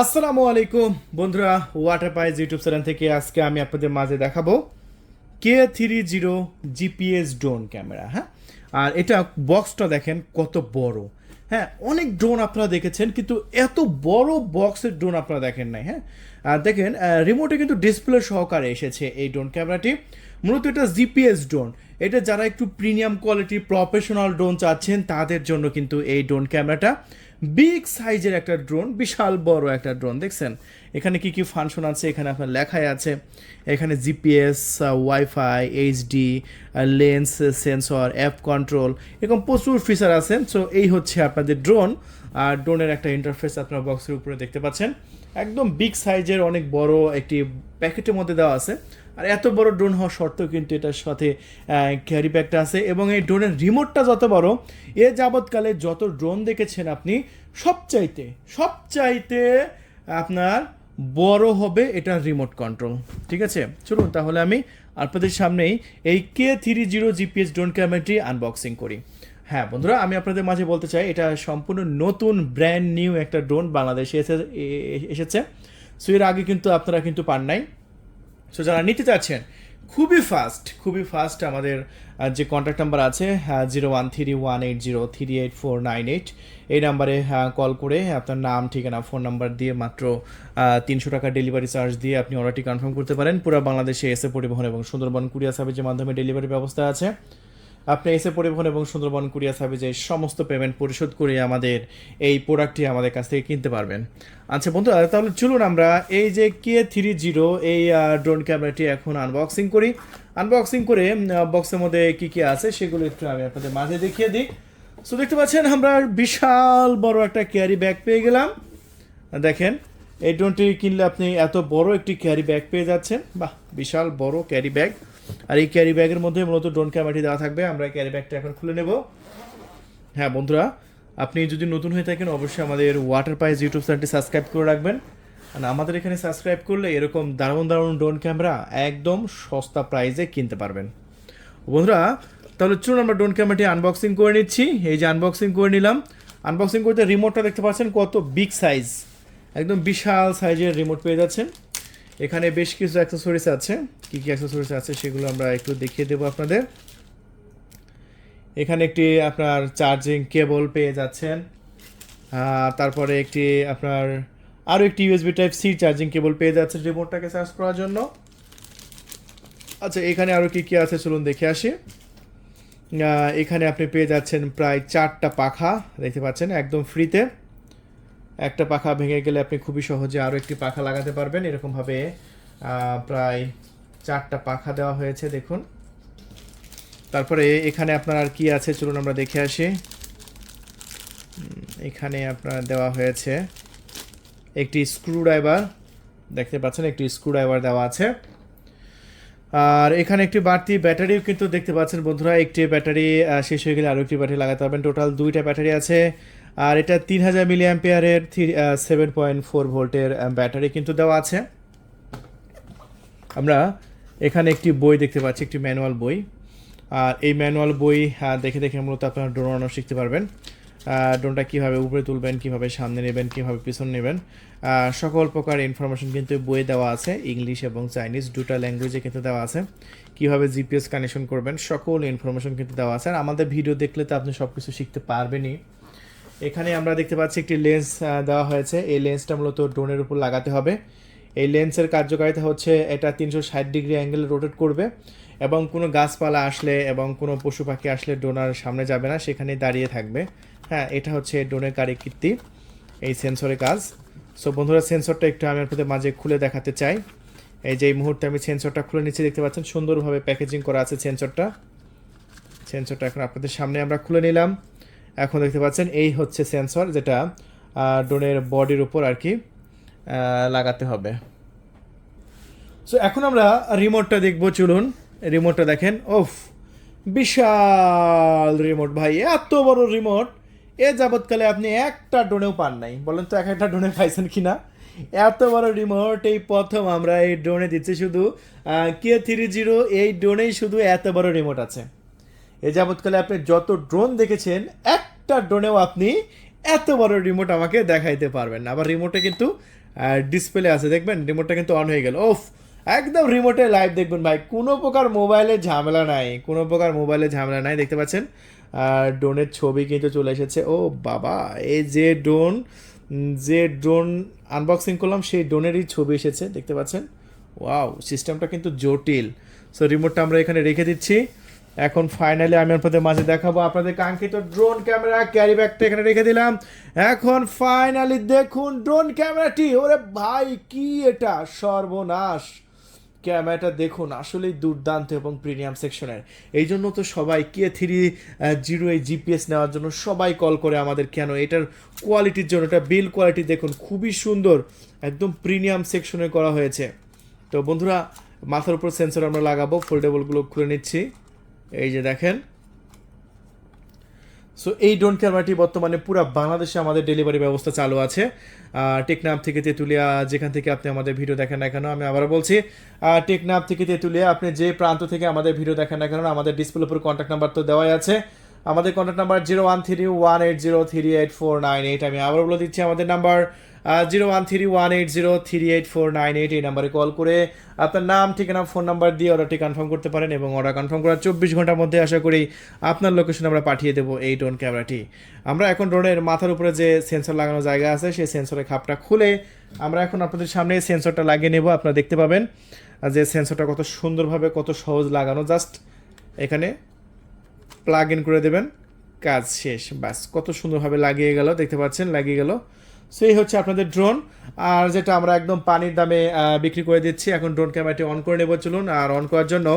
আসসালামু আলাইকুম, বন্ধুরা ওয়াটার পাইজ ইউটিউব চ্যানেল থেকে আজকে আমি আপনাদের মাঝে দেখাবো K three zero GPS drone camera হ্যাঁ? আর এটা বক্সটা দেখেন কত বড়। হ্যাঁ অনেক ড্রোন আপনারা দেখেছেন, কিন্তু এত বড় বক্সের ড্রোন আপনারা দেখেন নাই হ্যাঁ? আর দেখেন রিমোটে কিন্তু ডিসপ্লে সহকারে এসেছে এই ড্রোন ক্যামেরাটি মূলত এটা জিপিএস ড্রোন এটা যারা একটু প্রিমিয়াম কোয়ালিটি প্রফেশনাল ড্রোন চাচ্ছেন, তাদের জন্য কিন্তু এই ড্রোন ক্যামেরাটা বিগ সাইজের একটা ড্রোন বিশাল বড় একটা ড্রোন দেখছেন? এখানে কি কি ফাংশন আছে? এখানে আপনার লেখাই আছে। এখানে GPS wifi HD lens sensor app control এরকম প্রচুর ফিচার আছে। সো এই হচ্ছে আপনাদের ড্রোন আর ড্রোনের একটা ইন্টারফেস আপনার বক্সের উপরে দেখতে পাচ্ছেন। একদম বিগ সাইজের অনেক বড় একটি প্যাকেটের মধ্যে দেওয়া আছে। আর এত বড় ড্রোন হওয়া সত্ত্বেও কিন্তু এটার সাথে ক্যারি ব্যাগটা আছে এবং এই ড্রোনের রিমোটটা যত বড়, এ যাবৎকালে যত ড্রোন দেখেছেন আপনি, সবচাইতে সবচাইতে আপনার বড় হবে এটার রিমোট কন্ট্রোল ঠিক আছে? চলুন তাহলে আমি আপনাদের সামনেই এই K three zero GPS drone ক্যামেরাটি আনবক্সিং করি। হ্যাঁ বন্ধুরা, আমি আপনাদের মাঝে বলতে চাই, এটা সম্পূর্ণ নতুন ব্র্যান্ড নিউ একটা ড্রোন বাংলাদেশে এসে এসেছে। সো এর আগে কিন্তু আপনারা কিন্তু পান নাই। সো যারা নিতে চাচ্ছেন, খুবই ফাস্ট খুবই ফাস্ট আমাদের যে কন্ট্যাক্ট নাম্বার আছে zero one three one eight zero three eight four nine eight এই নাম্বারে কল করে আপনার নাম, ঠিকানা ফোন নাম্বার দিয়ে মাত্র তিনশো টাকা ডেলিভারি চার্জ দিয়ে আপনি অর্ডারটি কনফার্ম করতে পারেন। পুরো বাংলাদেশে এসে পরিবহন এবং সুন্দরবন কুরিয়া সার্ভিসের মাধ্যমে ডেলিভারি ব্যবস্থা আছে। আপনি এসে পরিবহন এবং সুন্দরবন কুরিয়ার সার্ভিসে সমস্ত পেমেন্ট পরিশোধ করে আমাদের এই প্রোডাক্টটি আমাদের কাছ থেকে কিনতে পারবেন। আচ্ছা বন্ধুরা তাহলে চলুন আমরা এই যে কে থ্রি জিরো এই ড্রোন ক্যামেরাটি এখন আনবক্সিং করি। আনবক্সিং করে বক্সের মধ্যে কি কি আছে সেগুলো একটু আমি আপনাদের মাঝে দেখিয়ে দিই। সো দেখতে পাচ্ছেন আমরা বিশাল বড় একটা ক্যারি ব্যাগ পেয়ে গেলাম। দেখেন, এই ড্রোনটি কিনলে আপনি এত বড় একটি ক্যারি ব্যাগ পেয়ে যাচ্ছেন। বাহ, বিশাল বড় ক্যারি ব্যাগ আর এই ক্যারি ব্যাগের মধ্যে মূলত ড্রোন ক্যামেরাটি দেওয়া থাকবে। আমরা ক্যারি ব্যাগটা এখন খুলে নেব। হ্যাঁ বন্ধুরা, আপনি যদি নতুন হয়ে থাকেন, অবশ্যই আমাদের ওয়াটার পাইজ ইউটিউব চ্যানেলটি সাবস্ক্রাইব করে রাখবেন। আর আমাদের এখানে সাবস্ক্রাইব করলে এরকম দারুণ দারুণ ড্রোন ক্যামেরা একদম সস্তা প্রাইসে কিনতে পারবেন। বন্ধুরা, তাহলে চলুন আমরা ড্রোন ক্যামেরাটি আনবক্সিং করে নিচ্ছি। এই যে আনবক্সিং করে নিলাম। আনবক্সিং করতে রিমোটটা দেখতে পাচ্ছেন কত বিগ সাইজ একদম বিশাল সাইজের রিমোট পেয়ে যাচ্ছেন। এখানে বেশ কিছু অ্যাক্সেসরিজ আছে। কী কী অ্যাক্সেসরিজ আছে সেগুলো আমরা একটু দেখিয়ে দেবো আপনাদের। এখানে একটি আপনার চার্জিং কেবল পেয়ে যাচ্ছেন। তারপরে একটি আপনার আরও একটি USB type C charging cable পেয়ে যাচ্ছেন রিমোটটাকে চার্জ করার জন্য। আচ্ছা এখানে আরও কী কী আছে চলুন দেখে আসি। এখানে আপনি পেয়ে যাচ্ছেন প্রায় চারটা পাখা, দেখতে পাচ্ছেন, একদম ফ্রিতে একটা পাখা ভেঙে গেলে আপনি খুবই সহজে আরও একটি পাখা লাগাতে পারবেন। এরকমভাবে প্রায় চারটা পাখা দেওয়া হয়েছে, দেখুন। তারপরে এখানে আপনার আর কী আছে, চলুন আমরা দেখে আসি। এখানে আপনার দেওয়া হয়েছে একটি স্ক্রু ড্রাইভার দেখতে পাচ্ছেন, একটি স্ক্রু ড্রাইভার দেওয়া আছে। আর এখানে একটি বাড়তি ব্যাটারিও কিন্তু দেখতে পাচ্ছেন বন্ধুরা, একটি ব্যাটারি শেষ হয়ে গেলে আরও একটি ব্যাটারি লাগাতে পারবেন। টোটাল দুইটা ব্যাটারি আছে আর এটা তিন হাজার মিলি অ্যাম্পিয়ারের থ্রি সেভেন পয়েন্ট ফোর ভোল্টের ব্যাটারি কিন্তু দেওয়া আছে। আমরা এখানে একটি বই দেখতে পাচ্ছি, একটি ম্যানুয়াল বই। আর এই ম্যানুয়াল বই দেখে দেখে মূলত আপনারা ড্রোন বানানো শিখতে পারবেন। ড্রোনটা কীভাবে উপরে তুলবেন, কীভাবে সামনে নেবেন, কীভাবে পিছনে নেবেন। সকল প্রকার ইনফরমেশন কিন্তু বইয়ে দেওয়া আছে। ইংলিশ এবং চাইনিজ দুটা ল্যাঙ্গুয়েজে কিন্তু দেওয়া আছে। কীভাবে জিপিএস কানেকশন করবেন, সকল ইনফরমেশন কিন্তু দেওয়া আছে। আর আমাদের ভিডিও দেখলে তো আপনি সব কিছু শিখতে পারবেনই। এখানে আমরা দেখতে পাচ্ছি একটি লেন্স দেওয়া হয়েছে। এই লেন্সটা মূলত ড্রোনের উপর লাগাতে হবে। এই লেন্সের কার্যকারিতা হচ্ছে এটা তিনশো ষাট ডিগ্রি অ্যাঙ্গেলে রোটেট করবে এবং কোনো গাছপালা আসলে এবং কোনো পশু পাখি আসলে ড্রোনার সামনে যাবে না সেখানে দাঁড়িয়ে থাকবে। হ্যাঁ এটা হচ্ছে ড্রোনের কারিকীর্তি এই সেন্সরের কাজ। সো বন্ধুরা সেন্সরটা একটু আমি আপনাদের মাঝে খুলে দেখাতে চাই। এই যে এই মুহূর্তে আমি সেন্সরটা খুলে নিচ্ছি, দেখতে পাচ্ছেন সুন্দরভাবে প্যাকেজিং করা আছে সেন্সরটা সেন্সরটা এখন আপনাদের সামনে আমরা খুলে নিলাম। এখন দেখতে পাচ্ছেন, এই হচ্ছে সেন্সর যেটা ড্রোনের বডির উপর আর কি লাগাতে হবে। সো এখন আমরা রিমোটটা দেখব, চলুন। রিমোটটা দেখেন ওফ বিশাল রিমোট ভাই, এত বড় রিমোট এ যাবৎকালে আপনি একটা ড্রোনেও পান নাই। বলেন তো, এক একটা ড্রোনে পাইছেন কিনা? এত বড় রিমোট এই প্রথম আমরা এই ড্রোনে দিচ্ছি শুধু কে থ্রি জিরো এই ড্রোনেই শুধু এত বড় রিমোট আছে। এ যাবৎকালে আপনি যত ড্রোন দেখেছেন, একটা ড্রোনেও আপনি এত বড় রিমোট আমাকে দেখাইতে পারবেন না। আবার রিমোটে কিন্তু ডিসপ্লে আছে, দেখবেন? রিমোটটা কিন্তু অন হয়ে গেল। ওফ একদম রিমোটে লাইভ দেখবেন ভাই। কোনো প্রকার মোবাইলে ঝামেলা নাই। কোনো প্রকার মোবাইলে ঝামেলা নাই, দেখতে পাচ্ছেন? ড্রোনের ছবি কিন্তু চলে এসেছে। ও বাবা! এই যে ড্রোন যে ড্রোন আনবক্সিং করলাম, সেই ড্রোনেরই ছবি এসেছে, দেখতে পাচ্ছেন? ওয়াও সিস্টেমটা কিন্তু জটিল। সো রিমোটটা আমরা এখানে রেখে দিচ্ছি। এখন ফাইনালি আমি আপনাদের মাঝে দেখাবো আপনাদের কাঙ্ক্ষিত ড্রোন ক্যামেরা ক্যারি ব্যাগটা এখানে রেখে দিলাম। এখন ফাইনালি দেখুন ড্রোন ক্যামেরাটি ওরে ভাই, কি এটা? সর্বনাশ। ক্যামেরাটা দেখুন, আসলেই দুর্দান্ত এবং প্রিমিয়াম সেকশনের এই জন্য তো সবাই কে থ্রি জিরো এই জিপিএস নেওয়ার জন্য সবাই কল করে আমাদের কেন? এটার কোয়ালিটির জন্য, এটা বিল কোয়ালিটি দেখুন, খুবই সুন্দর, একদম প্রিমিয়াম সেকশনে করা হয়েছে। তো বন্ধুরা, মাথার উপর সেন্সর আমরা লাগাবো ফোল্ডেবলগুলো খুলে নিচ্ছি। এই যে দেখেন। সো এই ড্রোন ক্যামেরাটি বর্তমানে পুরো বাংলাদেশে আমাদের ডেলিভারি ব্যবস্থা চালু আছে। আহ, টেকনাফ থেকে তেঁতুলিয়া যেখান থেকে আপনি আমাদের ভিডিও দেখেন না কেন আমি আবারও বলছি আহ, টেকনাফ থেকে তেঁতুলিয়া আপনি যে প্রান্ত থেকে আমাদের ভিডিও দেখেন না কেন আমাদের ডিসপ্লে উপর কন্ট্যাক্ট নাম্বার তো দেওয়াই আছে। আমাদের contact number zero one three one eight zero three eight four nine eight আমি আবারও বলে দিচ্ছি আমাদের number zero one three one eight zero three eight four nine eight এই নাম্বারে কল করে আপনার নাম, ঠিকানা ফোন নাম্বার দিয়ে অর্ডারটি কনফার্ম করতে পারেন এবং অর্ডার কনফার্ম করার চব্বিশ ঘণ্টার মধ্যে আশা করি আপনার লোকেশন আমরা পাঠিয়ে দেবো এই ড্রোন ক্যামেরাটি আমরা এখন ড্রোনের মাথার উপরে যে সেন্সর লাগানো জায়গা আছে, সেই সেন্সরের খাপটা খুলে আমরা এখন আপনাদের সামনে সেন্সরটা লাগিয়ে নেব। আপনারা দেখতে পাবেন যে সেন্সরটা কত সুন্দরভাবে, কত সহজ লাগানো। জাস্ট এখানে প্লাগ ইন করে দেবেন। কাজ শেষ। ব্যাস, কত সুন্দরভাবে লাগিয়ে গেল, দেখতে পাচ্ছেন, লাগিয়ে গেল। সেই হচ্ছে আপনাদের ড্রোন আর যেটা আমরা একদম পানির দামে বিক্রি করে দিচ্ছি, এখন ড্রোন ক্যামেরাটি অন করে নেব, চলুন, আর অন করার জন্য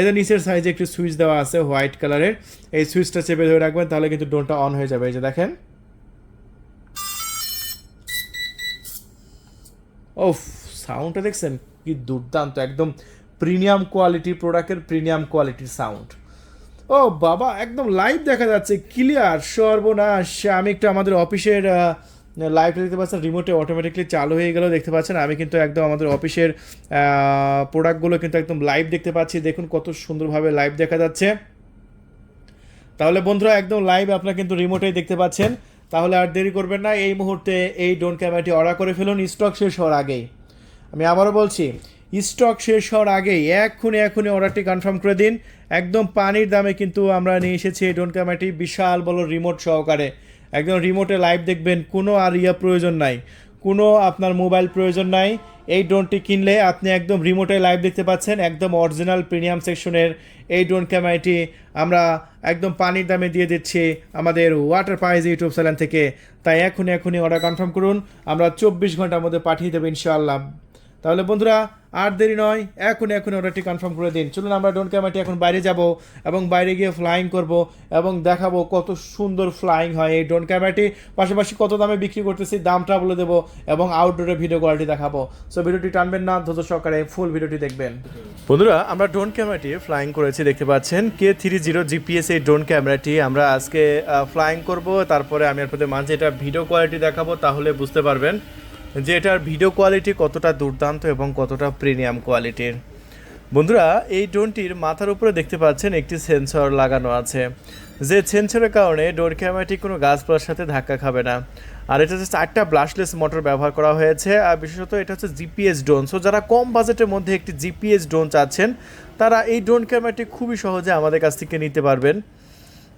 এদের নিচের সাইজে একটি সুইচ দেওয়া আছে হোয়াইট কালারের এই সুইচটা চেপে ধরে রাখবেন, তাহলে কিন্তু ড্রোনটা অন হয়ে যাবে, এই যে দেখেন। ওফ সাউন্ডটা দেখছেন? কি দুর্দান্ত, একদম প্রিমিয়াম কোয়ালিটি প্রোডাক্টের প্রিমিয়াম কোয়ালিটির সাউন্ড ও বাবা, একদম লাইভ দেখা যাচ্ছে ক্লিয়ার সর্বনাশ। আমি একটু আমাদের অফিসের লাইভটা দেখতে পাচ্ছেন রিমোটে অটোমেটিকলি চালু হয়ে গেল দেখতে পাচ্ছেন। আমি কিন্তু একদম আমাদের অফিসের প্রোডাক্টগুলো কিন্তু একদম লাইভ দেখতে পাচ্ছি। দেখুন কত সুন্দরভাবে লাইভ দেখা যাচ্ছে। তাহলে বন্ধুরা, একদম লাইভ আপনারা কিন্তু রিমোটেই দেখতে পাচ্ছেন। তাহলে আর দেরি করবেন না। এই মুহূর্তে এই ডোন ক্যামেরাটি অর্ডার করে ফেলুন। স্টক শেষ হওয়ার আগেই। আমি আবারও বলছি স্টক শেষ হওয়ার আগেই এক্ষুনি এক্ষুনি অর্ডারটি কনফার্ম করে দিন। একদম পানির দামে কিন্তু আমরা নিয়ে এসেছি এই ডোন ক্যামেরাটি বিশাল বড় রিমোট সহকারে। একদম রিমোটে লাইভ দেখবেন, কোনো আর ইয়া প্রয়োজন নাই। কোনো আপনার মোবাইল প্রয়োজন নাই। এই ড্রোনটি কিনলে আপনি একদম রিমোটে লাইভ দেখতে পাচ্ছেন, একদম অরিজিনাল প্রিমিয়াম সেকশনের এই ড্রোন ক্যামেরাটি আমরা একদম পানির দামে দিয়ে দিচ্ছি আমাদের ওয়াটার পাইজ ইউটিউব চ্যানেল থেকে। তাই এখনই এখনই অর্ডার কনফার্ম করুন। আমরা চব্বিশ ঘণ্টার মধ্যে পাঠিয়ে দেবো ইনশাআল্লাহ। তাহলে বন্ধুরা আর দেরি নয়, এখন এখন অর্ডারটি কনফার্ম করে দিন। চলুন আমরা ড্রোন ক্যামেরাটি এখন বাইরে যাব এবং বাইরে গিয়ে ফ্লাইং করব এবং দেখাবো কত সুন্দর ফ্লাইং হয় এই ড্রোন ক্যামেরাটি পাশাপাশি কত দামে বিক্রি করতেছি, দামটা বলে দেবো এবং আউটডোরে ভিডিও কোয়ালিটি দেখাবো। সো ভিডিওটি টানবেন না, ধৈর্য সহকারে ফুল ভিডিওটি দেখবেন। বন্ধুরা, আমরা ড্রোন ক্যামেরাটি ফ্লাইং করেছি, দেখতে পাচ্ছেন কে থ্রি জিরো জিপিএস এই ড্রোন ক্যামেরাটি আমরা আজকে ফ্লাইং করব, তারপরে আমি আপনাদের মাঝে এটা ভিডিও কোয়ালিটি দেখাবো, তাহলে বুঝতে পারবেন। যে এটার ভিডিও কোয়ালিটি কতটা দুর্দান্ত এবং কতটা প্রিমিয়াম কোয়ালিটির বন্ধুরা, এই ড্রোনটির মাথার উপরে দেখতে পাচ্ছেন একটি সেন্সর লাগানো আছে। যে সেন্সরের কারণে ড্রোন ক্যামেরাটি কোনো গাছপালার সাথে ধাক্কা খাবে না। আর এটা হচ্ছে চারটা ব্লাশলেস মোটর ব্যবহার করা হয়েছে। আর বিশেষত এটা হচ্ছে জিপিএস ড্রোন সো যারা কম বাজেটের মধ্যে একটি জিপিএস ড্রোন চাচ্ছেন, তারা এই ড্রোন ক্যামেরাটি খুবই সহজে আমাদের কাছ থেকে নিতে পারবেন।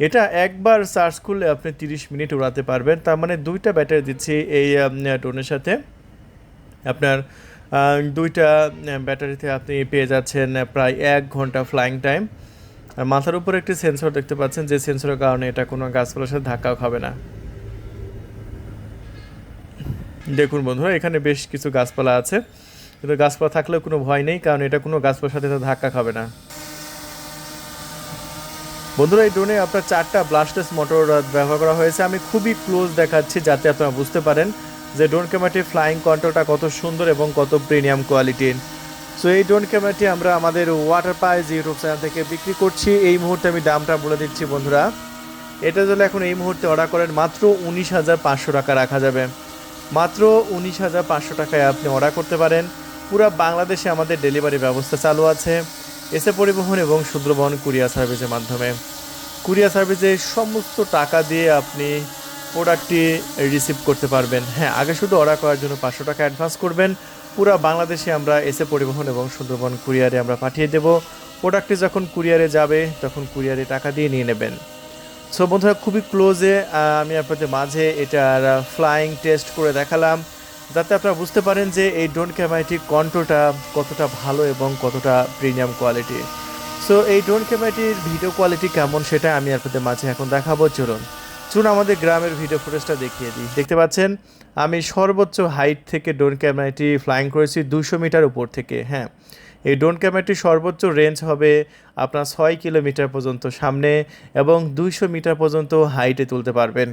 এটা একবার চার্জ করলে আপনি তিরিশ মিনিট উড়াতে পারবেন। তার মানে দুইটা ব্যাটারি দিচ্ছি এই ড্রোনের সাথে। আপনার দুইটা ব্যাটারিতে আপনি পেয়ে যাচ্ছেন প্রায় এক ঘণ্টা ফ্লাইং টাইম আর মাথার উপর একটি সেন্সর দেখতে পাচ্ছেন, যে সেন্সরের কারণে এটা কোনো গাছপালার সাথে ধাক্কাও খাবে না। দেখুন বন্ধুরা, এখানে বেশ কিছু গাছপালা আছে। কিন্তু গাছপালা থাকলেও কোনো ভয় নেই, কারণ এটা কোনো গাছপালার সাথে ধাক্কা খাবে না। বন্ধুরা, এই ড্রোনে আপনার চারটা ব্লাস্টেস মোটর ব্যবহার করা হয়েছে। আমি খুবই ক্লোজ দেখাচ্ছি যাতে আপনারা বুঝতে পারেন যে ড্রোন ক্যামেরাটির ফ্লাইং কন্ট্রোলটা কত সুন্দর এবং কত প্রিমিয়াম কোয়ালিটির সো এই ড্রোন ক্যামেরাটি আমরা আমাদের ওয়াটার পাইজ ইউটিউব চ্যানেল থেকে বিক্রি করছি। এই মুহূর্তে আমি দামটা বলে দিচ্ছি বন্ধুরা। এটা যদি এখন এই মুহূর্তে অর্ডার করেন, মাত্র উনিশ হাজার পাঁচশো টাকা রাখা যাবে। মাত্র উনিশ হাজার পাঁচশো টাকায় আপনি অর্ডার করতে পারেন। পুরো বাংলাদেশে আমাদের ডেলিভারি ব্যবস্থা চালু আছে। এসে পরিবহন এবং সুদ্রবহন কুরিয়ার সার্ভিসের মাধ্যমে। কুরিয়ার সার্ভিসে সমস্ত টাকা দিয়ে আপনি প্রোডাক্টটি রিসিভ করতে পারবেন। হ্যাঁ আগে শুধু অর্ডার করার জন্য পাঁচশো টাকা অ্যাডভান্স করবেন। পুরো বাংলাদেশে আমরা এসে পরিবহন এবং সুন্দরবন কুরিয়ারে আমরা পাঠিয়ে দেব। প্রোডাক্টটি যখন কুরিয়ারে যাবে, তখন কুরিয়ারে টাকা দিয়ে নিয়ে নেবেন। সো বন্ধুরা, খুবই ক্লোজে আমি আপনাদের মাঝে এটার ফ্লাইং টেস্ট করে দেখালাম। যাতে আপনারা বুঝতে পারেন যে এই ড্রোন ক্যামেরাটির কন্ট্রোলটা কতটা ভালো এবং কতটা প্রিমিয়াম কোয়ালিটি সো এই ড্রোন ক্যামেরাটির ভিডিও কোয়ালিটি কেমন সেটা আমি আপনাদের মাঝে এখন দেখাবো। চলুন চলুন আমাদের গ্রামের ভিডিও ফুটেজটা দেখিয়ে দিই। দেখতে পাচ্ছেন, আমি সর্বোচ্চ হাইট থেকে ড্রোন ক্যামেরাটি ফ্লাইং করেছি দুশো মিটার উপর থেকে হ্যাঁ। এই ড্রোন ক্যামেরাটির সর্বোচ্চ রেঞ্জ হবে আপনার ছয় কিলোমিটার পর্যন্ত সামনে এবং দুইশো মিটার পর্যন্ত হাইটে তুলতে পারবেন।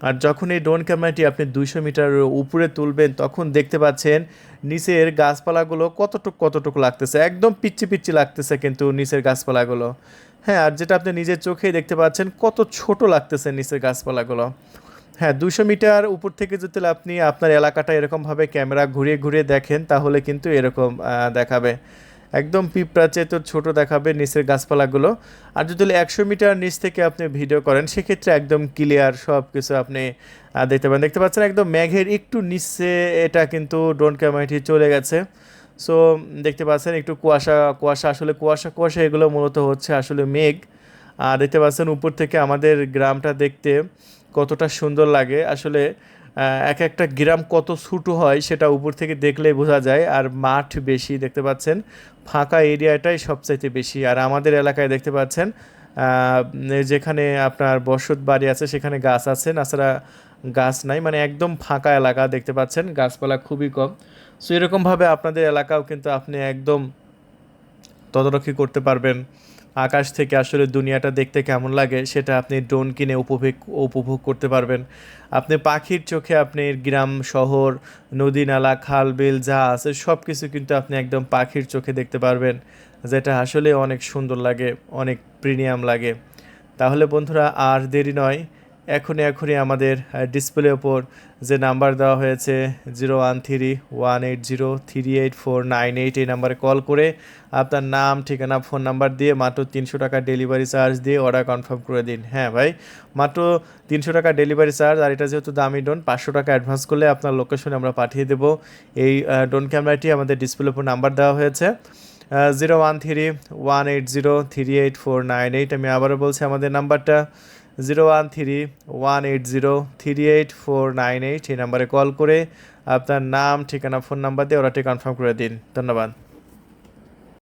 আর যখন এই ড্রোন ক্যামেরাটি আপনি দুইশো মিটার উপরে তুলবেন, তখন দেখতে পাচ্ছেন নিচের গাছপালাগুলো কতটুকু কতটুকু লাগতেছে। একদম পিচ্ছি পিচ্ছি লাগতেছে কিন্তু নিচের গাছপালাগুলো। হ্যাঁ আর যেটা আপনি নিজের চোখেই দেখতে পাচ্ছেন, কত ছোট লাগতেছে নিচের গাছপালাগুলো। হ্যাঁ দুশো মিটার উপর থেকে যদি আপনি আপনার এলাকাটা এরকমভাবে ক্যামেরা ঘুরিয়ে ঘুরিয়ে দেখেন, তাহলে কিন্তু এরকম দেখাবে। একদম পিঁপড়া তো ছোটো দেখাবে নিচের গাছপালাগুলো। আর যদি একশো মিটার নিচ থেকে আপনি ভিডিও করেন, সেক্ষেত্রে একদম ক্লিয়ার সব কিছু আপনি দেখতে পাবেন দেখতে পাচ্ছেন একদম মেঘের একটু নিচে এটা কিন্তু ড্রোন ক্যামেরাটি চলে গেছে। সো দেখতে পাচ্ছেন একটু কুয়াশা কুয়াশা আসলে কুয়াশা কুয়াশা এগুলো মূলত হচ্ছে আসলে মেঘ। আর দেখতে পাচ্ছেন উপর থেকে আমাদের গ্রামটা দেখতে কতটা সুন্দর লাগে। আসলে এক একটা গ্রাম কত ছোটো হয় সেটা উপর থেকে দেখলেই বোঝা যায়। আর মাঠ বেশি দেখতে পাচ্ছেন। ফাঁকা এরিয়াটাই সবচাইতে বেশি। আর আমাদের এলাকায় দেখতে পাচ্ছেন যেখানে আপনার বসত বাড়ি আছে, সেখানে গাছ আছে। তাছাড়া গাছ নাই মানে একদম ফাঁকা এলাকা দেখতে পাচ্ছেন। গাছপালা খুবই কম। সো এরকমভাবে আপনাদের এলাকাও কিন্তু আপনি একদম তদারকি করতে পারবেন। আকাশ থেকে আসলে দুনিয়াটা দেখতে কেমন লাগে, সেটা আপনি ড্রোন কিনে উপভোগ উপভোগ করতে পারবেন। আপনি পাখির চোখে আপনি গ্রাম, শহর, নদী, নালা, খাল, বিল যা আছে সব কিছু কিন্তু আপনি একদম পাখির চোখে দেখতে পারবেন, যেটা আসলে অনেক সুন্দর লাগে, অনেক প্রিমিয়াম লাগে। তাহলে বন্ধুরা, আর দেরি নয় এখনই এখনই আমাদের ডিসপ্লে ওপর যে নাম্বার দেওয়া হয়েছে zero one three one eight zero three eight four nine eight এই নাম্বারে কল করে আপনার নাম, ঠিকানা ফোন নাম্বার দিয়ে মাত্র তিনশো টাকা ডেলিভারি চার্জ দিয়ে অর্ডার কনফার্ম করে দিন। হ্যাঁ ভাই, মাত্র তিনশো টাকা ডেলিভারি চার্জ আর এটা যেহেতু দামি ডোন পাঁচশো টাকা অ্যাডভান্স করলে আপনার লোকেশনে আমরা পাঠিয়ে দেবো। এই ডোন ক্যামেরাটি আমাদের ডিসপ্লে ওপর নাম্বার দেওয়া হয়েছে। Zero one three one eight zero three eight four nine eight আমি আবারও বলছি আমাদের নাম্বারটা zero one three one eight zero three eight four nine eight এই নাম্বারে কল করে আপনার নাম, ঠিকানা ফোন নাম্বার দিয়ে অর্ডারটি কনফার্ম করে দিন। ধন্যবাদ।